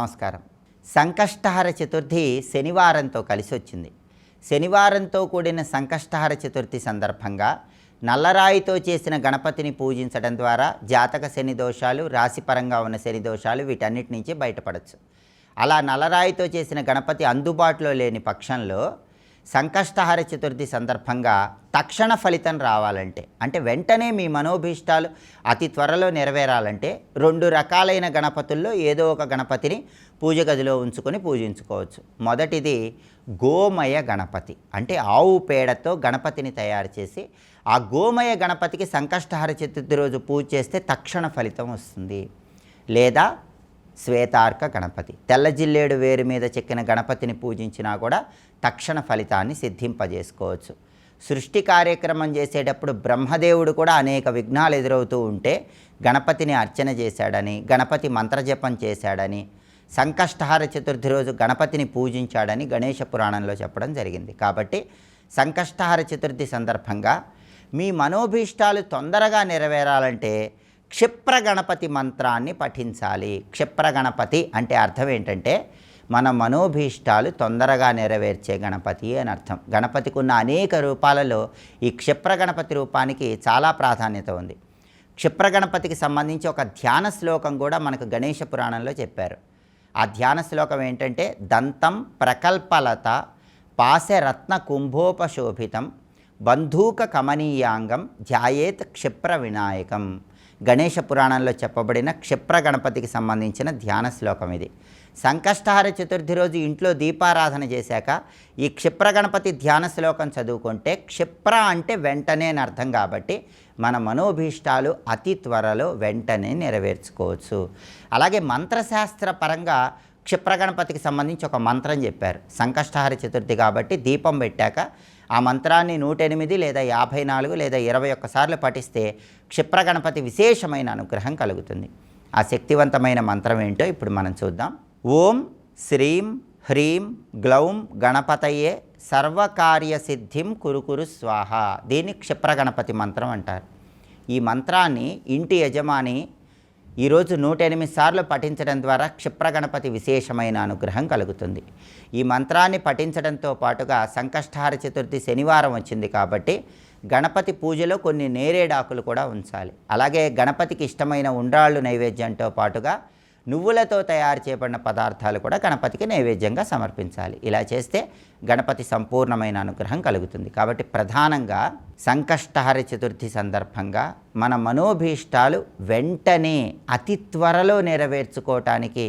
నమస్కారం. సంకష్టహర చతుర్థి శనివారంతో కలిసి వచ్చింది శనివారంతో కూడిన సంకష్టహర చతుర్థి సందర్భంగా నల్లరాయితో చేసిన గణపతిని పూజించడం ద్వారా జాతక శని దోషాలు రాశిపరంగా ఉన్న శని దోషాలు వీటన్నిటి నుంచి బయటపడవచ్చు అలా నల్లరాయితో చేసిన గణపతి అందుబాటులో లేని పక్షంలో సంకష్టహార చతుర్థి సందర్భంగా తక్షణ ఫలితం రావాలంటే అంటే వెంటనే మీ మనోభీష్టాలు అతి త్వరలో నెరవేరాలంటే రెండు రకాలైన గణపతుల్లో ఏదో ఒక గణపతిని పూజ గదిలో ఉంచుకొని పూజించుకోవచ్చు. మొదటిది గోమయ గణపతి అంటే ఆవు పేడతో గణపతిని తయారు చేసి ఆ గోమయ గణపతికి సంకష్టహార చతుర్థి రోజు పూజ చేస్తే తక్షణ ఫలితం వస్తుంది. లేదా శ్వేతార్క గణపతి. తెల్ల జిల్లేడు వేరు మీద చెక్కిన గణపతిని పూజించినా కూడా తక్షణ ఫలితాన్ని సిద్ధింపజేసుకోవచ్చు. సృష్టి కార్యక్రమం చేసేటప్పుడు బ్రహ్మదేవుడు కూడా అనేక విఘ్నాలు ఎదురవుతూ ఉంటే గణపతిని అర్చన చేశాడని గణపతి మంత్రజపం చేశాడని సంకష్టహార చతుర్థి రోజు గణపతిని పూజించాడని గణేష పురాణంలో చెప్పడం జరిగింది. కాబట్టి సంకష్టహార చతుర్థి సందర్భంగా మీ మనోభీష్టాలు తొందరగా నెరవేరాలంటే క్షిప్రగణపతి మంత్రాన్ని పఠించాలి. క్షిప్రగణపతి అంటే అర్థం ఏంటంటే మన మనోభీష్టాలు తొందరగా నెరవేర్చే గణపతి అని అర్థం. గణపతికి ఉన్న అనేక రూపాలలో ఈ క్షిప్ర గణపతి రూపానికి చాలా ప్రాధాన్యత ఉంది. క్షిప్ర గణపతికి సంబంధించి ఒక ధ్యాన శ్లోకం కూడా మనకు గణేష పురాణంలో చెప్పారు. ఆ ధ్యాన శ్లోకం ఏంటంటే దంతం ప్రకల్పలత పాశరత్న కుంభోపశోభితం బంధూక కమనీయాంగం ధ్యాయేత్ క్షిప్ర వినాయకం గణేష పురాణంలో చెప్పబడిన క్షిప్ర గణపతికి సంబంధించిన ధ్యాన శ్లోకం ఇది. సంకష్టహార చతుర్థి రోజు ఇంట్లో దీపారాధన చేశాక ఈ క్షిప్ర గణపతి ధ్యాన శ్లోకం చదువుకుంటే క్షిప్ర అంటే వెంటనే అని అర్థం కాబట్టి మన మనోభీష్టాలు అతి త్వరలో వెంటనే నెరవేర్చుకోవచ్చు. అలాగే మంత్రశాస్త్ర పరంగా క్షిప్ర గణపతికి సంబంధించి ఒక మంత్రం చెప్పారు. సంకష్టహార చతుర్థి కాబట్టి దీపం పెట్టాక ఆ మంత్రాన్ని నూట ఎనిమిది లేదా యాభై నాలుగు లేదా ఇరవై ఒక్కసార్లు పఠిస్తే క్షిప్ర గణపతి విశేషమైన అనుగ్రహం కలుగుతుంది. ఆ శక్తివంతమైన మంత్రం ఏంటో ఇప్పుడు మనం చూద్దాం. ఓం శ్రీం హ్రీం గ్లౌం గణపతయే సర్వకార్య సిద్ధిం కురుకురు స్వాహ. దీన్ని క్షిప్ర గణపతి మంత్రం అంటారు. ఈ మంత్రాన్ని ఇంటి యజమాని ఈరోజు నూట ఎనిమిది సార్లు పఠించడం ద్వారా క్షిప్ర గణపతి విశేషమైన అనుగ్రహం కలుగుతుంది. ఈ మంత్రాన్ని పఠించడంతో పాటుగా సంకష్టహార చతుర్థి శనివారం వచ్చింది కాబట్టి గణపతి పూజలో కొన్ని నేరేడాకులు కూడా ఉంచాలి. అలాగే గణపతికి ఇష్టమైన ఉండ్రాళ్ళు నైవేద్యంతో పాటుగా నువ్వులతో తయారు చేయబడిన పదార్థాలు కూడా గణపతికి నైవేద్యంగా సమర్పించాలి. ఇలా చేస్తే గణపతి సంపూర్ణమైన అనుగ్రహం కలుగుతుంది. కాబట్టి ప్రధానంగా సంకష్టహర చతుర్థి సందర్భంగా మన మనోభీష్టాలు వెంటనే అతి త్వరలో నెరవేర్చుకోవటానికి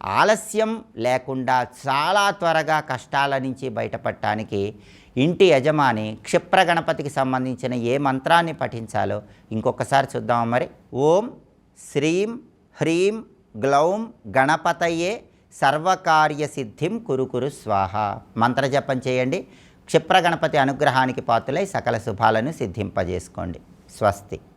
ఆలస్యం లేకుండా చాలా త్వరగా కష్టాల నుంచి బయటపడటానికి ఇంటి యజమాని క్షిప్ర గణపతికి సంబంధించిన ఏ మంత్రాన్ని పఠించాలో ఇంకొకసారి చూద్దామా మరి? ఓం శ్రీం హ్రీం గ్లౌం గణపతయే సర్వకార్య సిద్ధిం కురుకురు స్వాహ. మంత్రజపం చేయండి. క్షిప్ర గణపతి అనుగ్రహానికి పాత్రులై సకల శుభాలను సిద్ధింపజేసుకోండి. స్వస్తి.